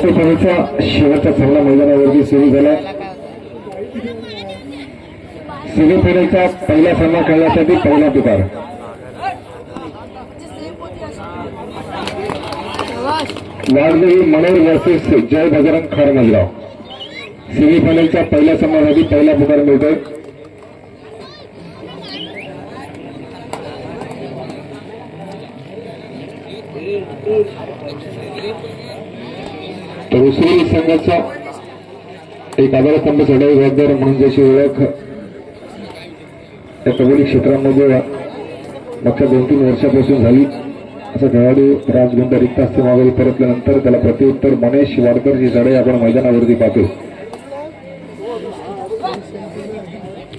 Quarter फायनलचा शेवटचा सामना मैदानावरती सुरू झाला सेमीफायनलचा पहिला सामना खेळण्यासाठी पहिला पुकार. वाढदेवी मनोर वर्सेस जय बजरंग खारमजगाव. सेमीफायनलच्या पहिल्या सामन्यासाठी पहिला पुकार मिळतोय. तर उस्मानी संघाचा एक आधारस्तंभ चढाई जबाबदार म्हणून जशी ओळख या कबड्डी क्षेत्रामध्ये मागच्या दोन तीन वर्षापासून झाली असा खेळाडू राजगुंड रिक्त असते माघारी परतल्यानंतर त्याला प्रत्युत्तर मनेश वाडकरची चढाई आपण मैदानावरती पाहतो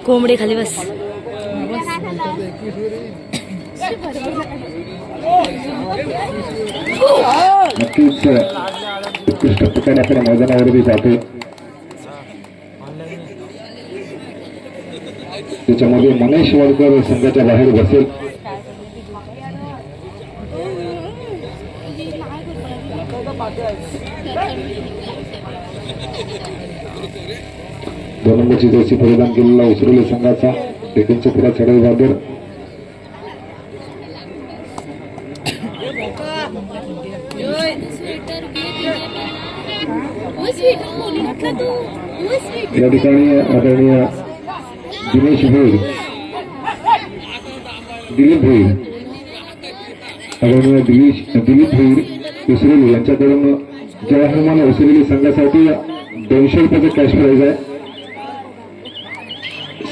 कोंबडी खाली बस. नक्कीच उत्कृष्ट ठिकाण आपल्या मैदानावरती जाते त्याच्यामध्ये मनेश वाडकर संघाच्या बाहेर बसेल. दोन नंबरची जर्सी परिधान केलेला उसरवली संघाचा. एकूणचा पुरा चढाई बाबर या ठिकाणी आदरणीय दिनेश भोईर दिलीप भोईर आदरणीय दिलीश दिलीप भोईर उसरेली यांच्याकडून जवाहरमान उसरेली संघासाठी दोनशे रुपयाचं कॅश प्राईज आहे.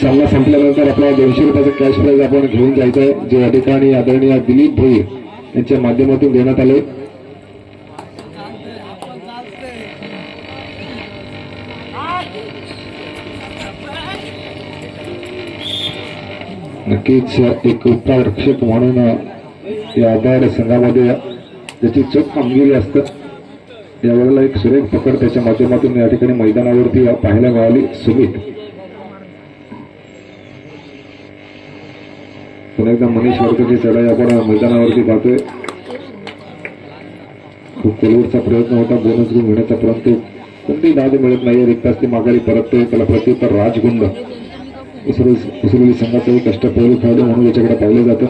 सामना संपल्यानंतर आपला दोनशे रुपयाचं कॅश प्राईज आपण घेऊन जायचं आहे जे या ठिकाणी आदरणीय दिलीप भोईर यांच्या माध्यमातून देण्यात आले नक्कीच एक उत्तम रक्षक म्हणून या आधार संघामध्ये ज्याची चोख कामगिरी असतं. यावेळेला एक सुरेख पकड त्याच्या माध्यमातून या ठिकाणी मैदानावरती पाहायला मिळाली. सुमित. पुन्हा एकदा मनीष वर्गाची चढाई आपण मैदानावरती पाहतोय. खूप कोलवरचा प्रयत्न होता. बोनस घेऊन घेण्याचा परंतु कोणतीही दाद मिळत नाही रिक्त असते माघारी परततोय त्याला प्रत्युत्तर राजगुंड. उसरुली उसरुली संघाचा कष्ट अष्टपैलू खेळाडू म्हणून याच्याकडे पाहिलं जातं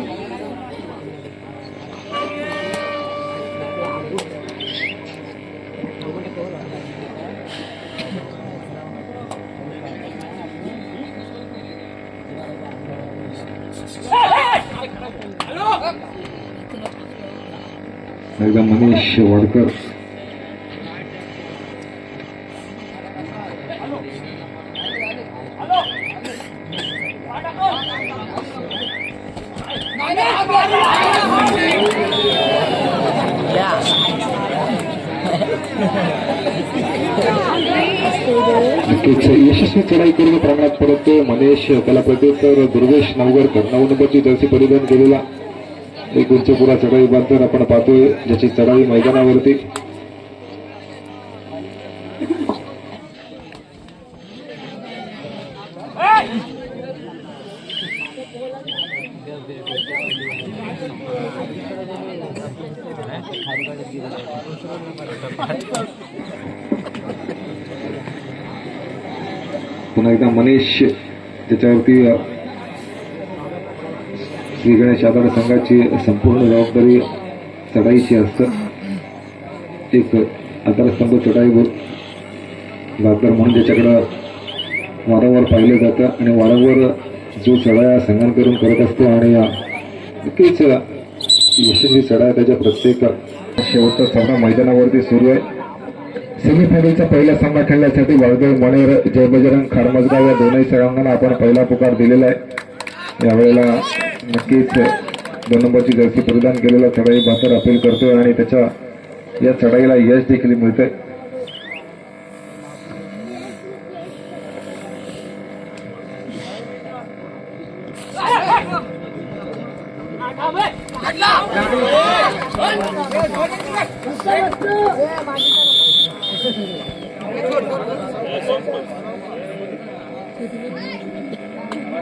एकदा मनीष वाडकर नक्कीच यशस्वी चढाई करून प्रमाणात परत मनेश त्याला प्रत्युत्तर दुर्वेश नवगरकर नऊ नंबरची जर्सी परिधान केलेला एक उंचपुरा चढाई बांधताना आपण पाहतोय ज्याची चढाई मैदानावरती. पुन्हा एकदा मनीष त्याच्यावरती श्री गणेश आधार संघाची संपूर्ण जबाबदारी चढाईची असतं. एक आधारस्तंभ चढाईवर जबाबदार म्हणून त्याच्याकडं वारंवार पाहिलं जातं आणि वारंवार जो चढाया संघांकडून करत असतो आणि नक्कीच यशस्वी चढाया त्याच्या प्रत्येक शेवटचा सामना मैदानावरती सुरू आहे. सेमीफायनलचा पहिला सामना खेळण्यासाठी वाळदेव मणेर जय बजरंग खारमजगाव या दोनही संघांना आपण पहिला पुकार दिलेला आहे. यावेळेला नक्कीच दोन नंबरची जर्सी परिधान केलेला चढाई बातर अपील करतोय आणि त्याच्या या चढाईला यश देखील मिळतंय.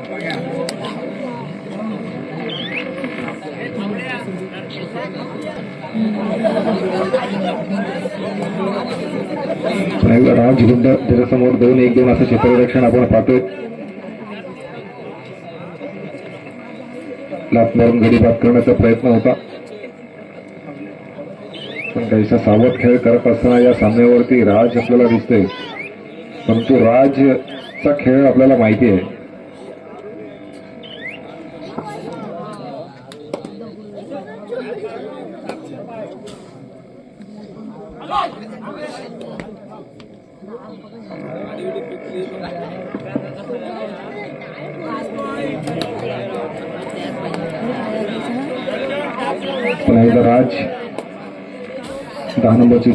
राज गुंड त्याच्यासमोर दोन एक दोन असं क्षेत्ररक्षण आपण पाहतोय. लातमारून गडी बाद करण्याचा प्रयत्न होता. पण काहीसा सावध खेळ करत असताना या सामन्यावरती राज आपल्याला दिसतोय. परंतु राजचा खेळ आपल्याला माहिती आहे.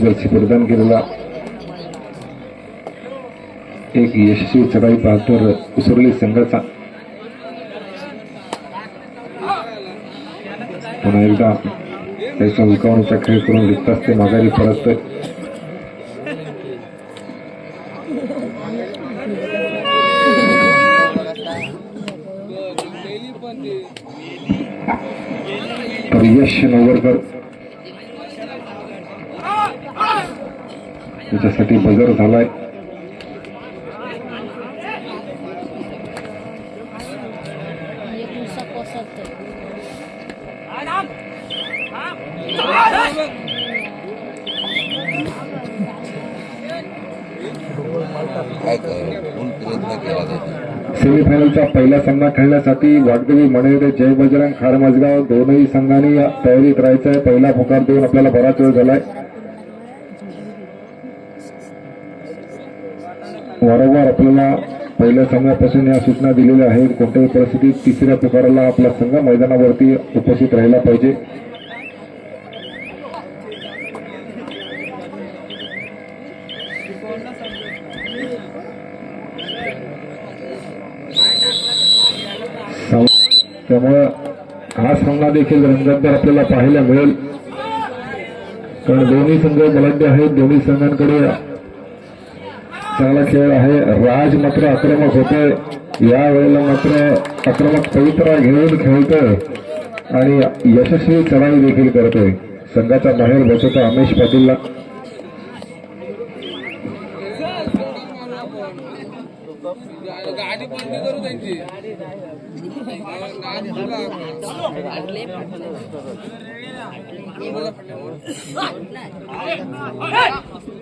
दहा नंबरची जर्सी परिधान केलेला एक यशस्वी चढाई पाहतर उसरली संघाचा. पुन्हा एकदा त्याच्या विकावणीचा खेळ करून रिक्ताच ते माघारी परत. तर यश नवरकर त्याच्यासाठी बजर झालाय. सेमीफायनलचा पहिला सामना खेळण्यासाठी वागदेवी मणेरे जय बजरंग खारमजगाव दोनही संघांनी तयारीत राहायचं आहे पहिला पुकार देऊन आपल्याला बराच वेळ झालाय. वारंवार आपल्याला पहिल्या संघापासून या सूचना दिलेल्या आहेत. कोणत्याही परिस्थितीत तिसऱ्या पुकाराला आपला संघ मैदानावरती उपस्थित राहिला पाहिजे. साम- त्यामुळं हा सामना देखील रंगतदार आपल्याला पाहायला मिळेल. कारण दोन्ही संघ बलाढ्य आहेत. दोन्ही संघांकडे चांगला खेळ आहे. राज मात्र आक्रमक होतोय. या वेळेला मात्र आक्रमक पवित्रा घेऊन खेळतोय. आणि यशस्वी चढाई देखील करतोय. संघाचा बाहेर बसवता अमेश पाटीलला.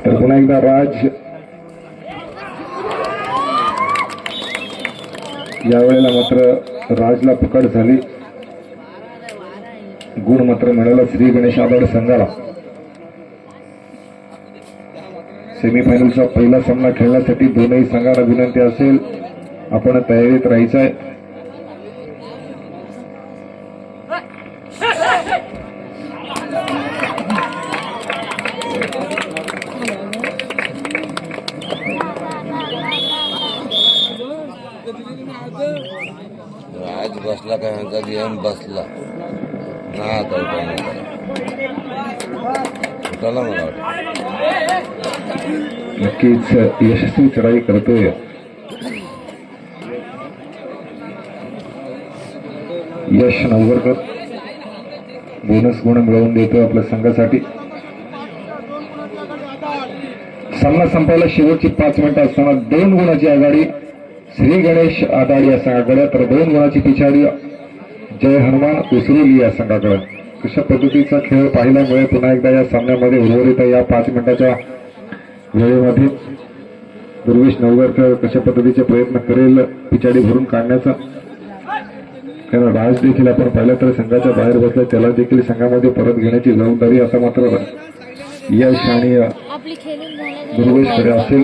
तर पुन्हा एकदा राज यावेळेला मात्र राजला पकड झाली. गुण मात्र मिळाला श्री गणेश आदड संघाला. सेमीफायनलचा पहिला सामना खेळण्यासाठी दोनही संघाला विनंती असेल. आपण तयारीत राहायचं आहे मला नक्कीच यशस्वी चढाई करतोय यश नवरकर बोनस गुण मिळवून देतोय आपल्या संघासाठी. सामना संपायला शेवटची पाच मिनिटं असताना दोन गुणाची आघाडी. श्री गणेश आघाडी या संघाकडे तर दोन गुणाची पिछाडी. जय हनुमान उसरेली या संघाकडे. कशा पद्धतीचा खेळ पाहायला मिळेल पुन्हा एकदा या सामन्यामध्ये उर्वरित या पाच मिनिटाच्या वेळेमध्ये दुर्वेश नवगरकर कशा पद्धतीचे प्रयत्न करेल पिछाडी भरून काढण्याचा? कारण राज देखील आपण पाहिलं तर संघाच्या बाहेर बसला त्याला देखील संघामध्ये परत घेण्याची जबाबदारी आता मात्र यश आणि दुर्वेशकडे असेल.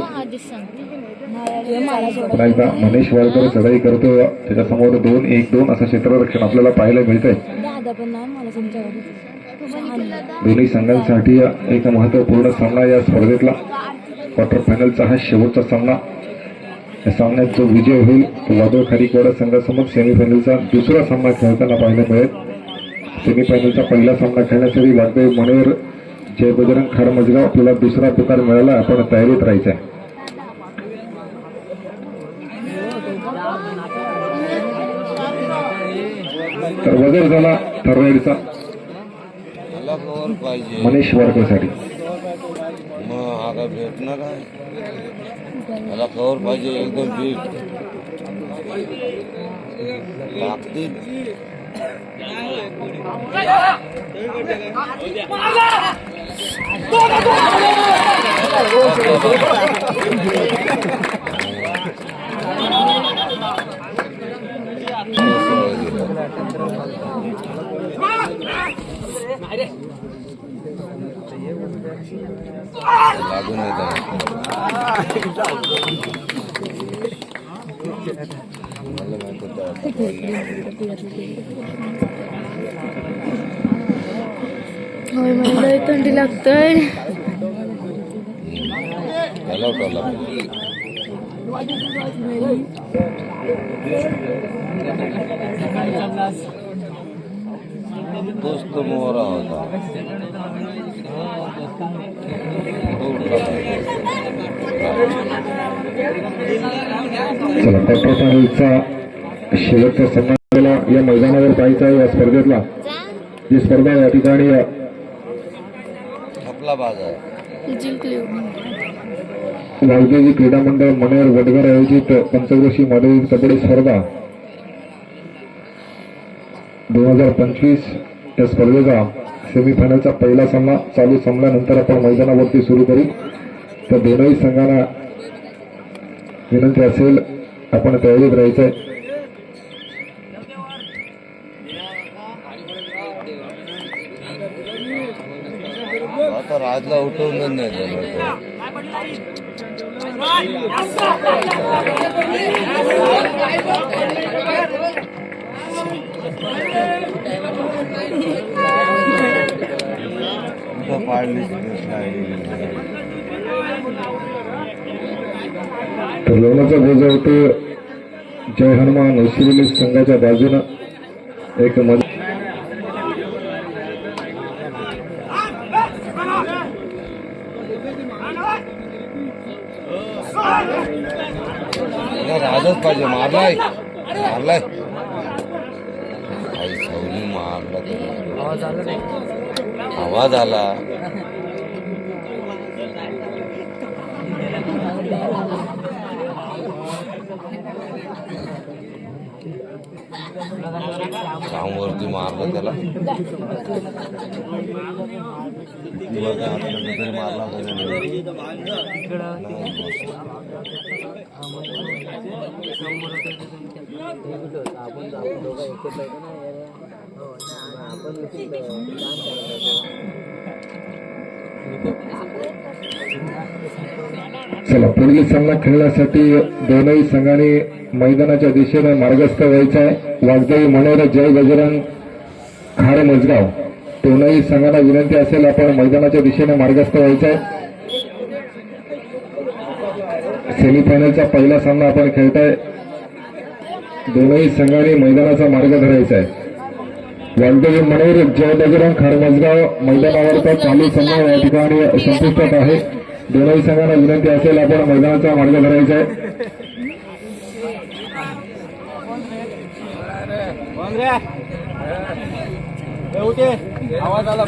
पुन्हा एकदा मनीष वाळकर चढाई करतो. त्याच्यासमोर दोन एक दोन असं क्षेत्ररक्षण आपल्याला पाहायला मिळतंय. आहे दोन्ही संघांसाठी एक महत्त्वपूर्ण सामना या स्पर्धेतला. क्वार्टर फायनलचा हा शेवटचा सामना. या सामन्यात जो विजय होईल तो वादळ खारीकवाडा संघासमोर सेमीफायनलचा दुसरा सामना खेळताना पाहायला मिळेल. सेमीफायनलचा पहिला सामना खेळण्यासाठी वागदेव मनेर जय बजरंग खारमजगाव आपल्याला दुसरा पुकार मिळाला. आपण तयारीत राहायचं आहे तर वजर झाला पाहिजे. मनीष आता भेटणार मला कवर पाहिजे एकदम फिट लागतील. लागून येत मला माहीत होतं आता होय मला लय थंडी लागतंय त्याला उठवला तोच तो मोहरा होता तो उठला चला शेवटचा आपल्याला या मैदानावर पाहायचा या स्पर्धेतला. ही स्पर्धा या ठिकाणी वालदेवी क्रीडा मंडळ मनेर वडगर आयोजित पंचवर्षीय मॉडेल कबड्डी स्पर्धा दोन हजार पंचवीस या स्पर्धेचा सेमीफायनलचा पहिला सामना चालू संपल्यानंतर आपण मैदानावरती सुरू करू. तर दोनही संघांना विनंती असेल आपण तयारीत राहायचंय. आता राजला उठवलं नाही त्याला कुठं पाडलीच नाही लोणाचा बोजा होतो जय हनुमान श्रीमित संघाच्या बाजूनं एक मज त्याला राजच पाहिजे मारलाय मारलाय आई सवली मारला त्याला. आवाज आला वरती मारलं त्याला. मारला चला पुढील सामना खेळण्यासाठी दोनही संघाने मैदानाच्या दिशेने मार्गस्थ व्हायचा आहे. वागदेवी मनोहर जय गजरंग खार मजगाव. दोनही संघाला विनंती असेल आपण मैदानाच्या दिशेने मार्गस्थ व्हायचा आहे. सेमीफायनलचा पहिला सामना आपण खेळताय. दोनही संघाने मैदानाचा मार्ग धरायचा आहे. वागदेवी मनोर जय बजरंग मैदानावरचा चालू संघ या ठिकाणी संपुष्टात आहे. दोनही संघांना विनंती असेल आपण मैदानाचा मार्ग धरायचा आहे. आवाज आला